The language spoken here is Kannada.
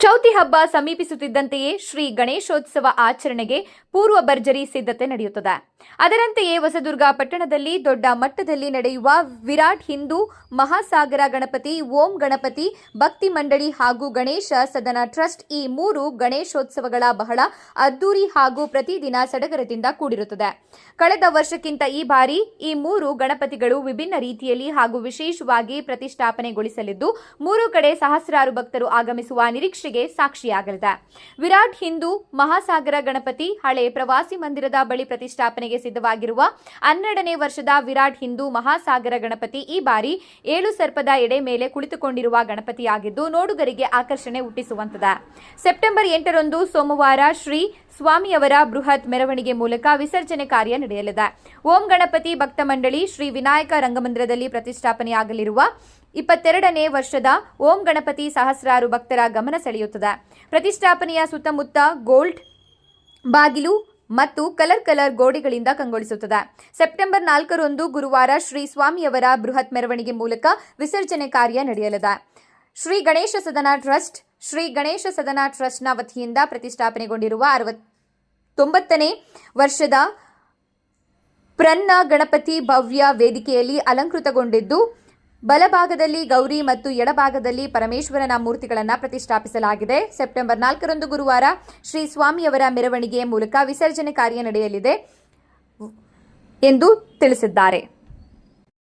ಚೌತಿ ಹಬ್ಬ ಸಮೀಪಿಸುತ್ತಿದ್ದಂತೆಯೇ ಶ್ರೀ ಗಣೇಶೋತ್ಸವ ಆಚರಣೆಗೆ ಪೂರ್ವ ಭರ್ಜರಿ ಸಿದ್ಧತೆ ನಡೆಯುತ್ತದೆ. ಅದರಂತೆಯೇ ಹೊಸದುರ್ಗ ಪಟ್ಟಣದಲ್ಲಿ ದೊಡ್ಡ ಮಟ್ಟದಲ್ಲಿ ನಡೆಯುವ ವಿರಾಟ್ ಹಿಂದೂ ಮಹಾಸಾಗರ ಗಣಪತಿ, ಓಂ ಗಣಪತಿ, ಭಕ್ತಿ ಮಂಡಳಿ ಹಾಗೂ ಗಣೇಶ ಸದನ ಟ್ರಸ್ಟ್ ಈ ಮೂರು ಗಣೇಶೋತ್ಸವಗಳ ಬಹಳ ಅದ್ದೂರಿ ಹಾಗೂ ಪ್ರತಿದಿನ ಸಡಗರದಿಂದ ಕೂಡಿರುತ್ತದೆ. ಕಳೆದ ವರ್ಷಕ್ಕಿಂತ ಈ ಬಾರಿ ಈ ಮೂರು ಗಣಪತಿಗಳು ವಿಭಿನ್ನ ರೀತಿಯಲ್ಲಿ ಹಾಗೂ ವಿಶೇಷವಾಗಿ ಪ್ರತಿಷ್ಠಾಪನೆಗೊಳಿಸಲಿದ್ದು, ಮೂರು ಕಡೆ ಸಹಸ್ರಾರು ಭಕ್ತರು ಆಗಮಿಸುವ ನಿರೀಕ್ಷೆಗೆ ಸಾಕ್ಷಿಯಾಗಲಿದೆ. ವಿರಾಟ್ ಹಿಂದೂ ಮಹಾಸಾಗರ ಗಣಪತಿ ಹಳೆ ಪ್ರವಾಸಿ ಮಂದಿರದ ಬಳಿ ಪ್ರತಿಷ್ಠಾಪನೆಗೆ ಸಿದ್ಧವಾಗಿರುವ ಹನ್ನೆರಡನೇ ವರ್ಷದ ವಿರಾಟ್ ಹಿಂದೂ ಮಹಾಸಾಗರ ಗಣಪತಿ ಈ ಬಾರಿ ಏಳು ಸರ್ಪದ ಎಡೆ ಮೇಲೆ ಕುಳಿತುಕೊಂಡಿರುವ ಗಣಪತಿಯಾಗಿದ್ದು ನೋಡುಗರಿಗೆ ಆಕರ್ಷಣೆ ಹುಟ್ಟಿಸುವಂತದ. ಸೆಪ್ಟೆಂಬರ್ ಎಂಟರಂದು ಸೋಮವಾರ ಶ್ರೀ ಸ್ವಾಮಿಯವರ ಬೃಹತ್ ಮೆರವಣಿಗೆ ಮೂಲಕ ವಿಸರ್ಜನೆ ಕಾರ್ಯ ನಡೆಯಲಿದೆ. ಓಂ ಗಣಪತಿ ಭಕ್ತ ಮಂಡಳಿ ಶ್ರೀ ವಿನಾಯಕ ರಂಗಮಂದಿರದಲ್ಲಿ ಪ್ರತಿಷ್ಠಾಪನೆಯಾಗಲಿರುವ ಇಪ್ಪತ್ತೆರಡನೇ ವರ್ಷದ ಓಂ ಗಣಪತಿ ಸಹಸ್ರಾರು ಭಕ್ತರ ಗಮನ ಸೆಳೆಯುತ್ತದೆ. ಪ್ರತಿಷ್ಠಾಪನೆಯ ಸುತ್ತಮುತ್ತ ಗೋಲ್ಡ್, ಬಾಗಿಲು ಮತ್ತು ಕಲರ್ ಕಲರ್ ಗೋಡೆಗಳಿಂದ ಕಂಗೊಳಿಸುತ್ತದೆ. ಸೆಪ್ಟೆಂಬರ್ ನಾಲ್ಕರಂದು ಗುರುವಾರ ಶ್ರೀ ಸ್ವಾಮಿಯವರ ಬೃಹತ್ ಮೆರವಣಿಗೆ ಮೂಲಕ ವಿಸರ್ಜನೆ ಕಾರ್ಯ ನಡೆಯಲಿದೆ. ಶ್ರೀ ಗಣೇಶ ಸದನ ಟ್ರಸ್ಟ್, ಶ್ರೀ ಗಣೇಶ ಸದನ ಟ್ರಸ್ಟ್ನ ವತಿಯಿಂದ ಪ್ರತಿಷ್ಠಾಪನೆಗೊಂಡಿರುವ ಅರವತ್ತೊಂಬತ್ತನೇ ವರ್ಷದ ಪ್ರನ್ನ ಗಣಪತಿ ಭವ್ಯ ವೇದಿಕೆಯಲ್ಲಿ ಅಲಂಕೃತಗೊಂಡಿದ್ದು ಬಲಭಾಗದಲ್ಲಿ ಗೌರಿ ಮತ್ತು ಎಡಭಾಗದಲ್ಲಿ ಪರಮೇಶ್ವರನ ಮೂರ್ತಿಗಳನ್ನು ಪ್ರತಿಷ್ಠಾಪಿಸಲಾಗಿದೆ. ಸೆಪ್ಟೆಂಬರ್ ನಾಲ್ಕರಂದು ಗುರುವಾರ ಶ್ರೀ ಸ್ವಾಮಿಯವರ ಮೆರವಣಿಗೆಯ ಮೂಲಕ ವಿಸರ್ಜನೆ ಕಾರ್ಯ ನಡೆಯಲಿದೆ ಎಂದು ತಿಳಿಸಿದ್ದಾರೆ.